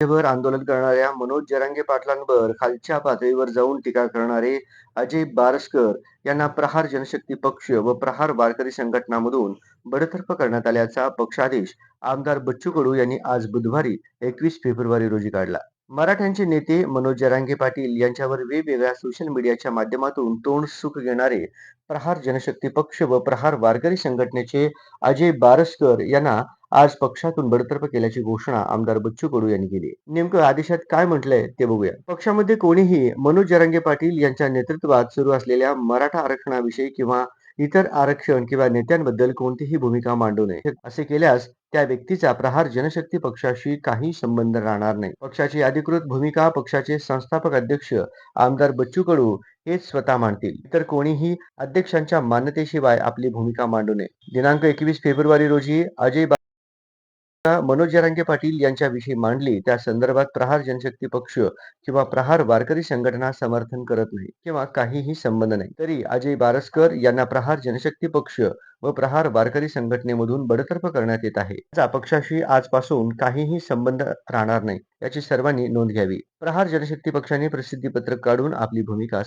आंदोलन करणाऱ्या मनोज जरांगे पाटलांवर खालच्या पातळीवर जाऊन टीका करणारे अजय बारसकर यांना प्रहार जनशक्ती पक्ष व प्रहार वारकरी संघटनामधून बडतर्फ करण्यात आल्याचा पक्षादेश आमदार बच्चू कडू यांनी आज बुधवारी एकवीस फेब्रुवारी रोजी काढला. मराठ्यांचे नेते मनोज जरांगे पाटील यांच्यावर वेगवेगळ्या सोशल मीडियाच्या माध्यमातून तोंड सुख घेणारे प्रहार जनशक्ती पक्ष व प्रहार वारकरी संघटनेचे अजय बारसकर यांना आज पक्षातून बडतर्फ केल्याची घोषणा आमदार बच्चू कडू यांनी केली. नेमकं आदेशात काय म्हटलंय ते बघूया. पक्षामध्ये कोणीही मनोज जरांगे पाटील यांच्या नेतृत्वात सुरू असलेल्या मराठा आरक्षणाविषयी किंवा इतर आरक्षण किंवा नेत्यांबद्दल कोणतीही भूमिका मांडू नये असे केल्यास त्या व्यक्तीचा प्रहार जनशक्ती पक्षाशी काही संबंध राहणार नाही. पक्षाची अधिकृत भूमिका पक्षाचे संस्थापक अध्यक्ष आमदार बच्चू कडू हेच स्वतः मांडतील. तर कोणीही अध्यक्षांच्या मान्यतेशिवाय आपली भूमिका मांडू नये. दिनांक एकवीस फेब्रुवारी रोजी अजय मनोज जरांगे पाटील यांच्याविषयी मांडली त्या संदर्भात प्रहार जनशक्ती पक्ष किंवा प्रहार वारकरी संघटना समर्थन करत नाही किंवा काहीही संबंध नाही. तरी अजय बारसकर यांना प्रहार जनशक्ती पक्ष व प्रहार वारकरी संघटनेमधून बडतर्फ करण्यात येत आहे. या पक्षाशी आजपासून काहीही संबंध राहणार नाही याची सर्वांनी नोंद घ्यावी. प्रहार जनशक्ती पक्षाने प्रसिद्धी पत्रक काढून आपली भूमिका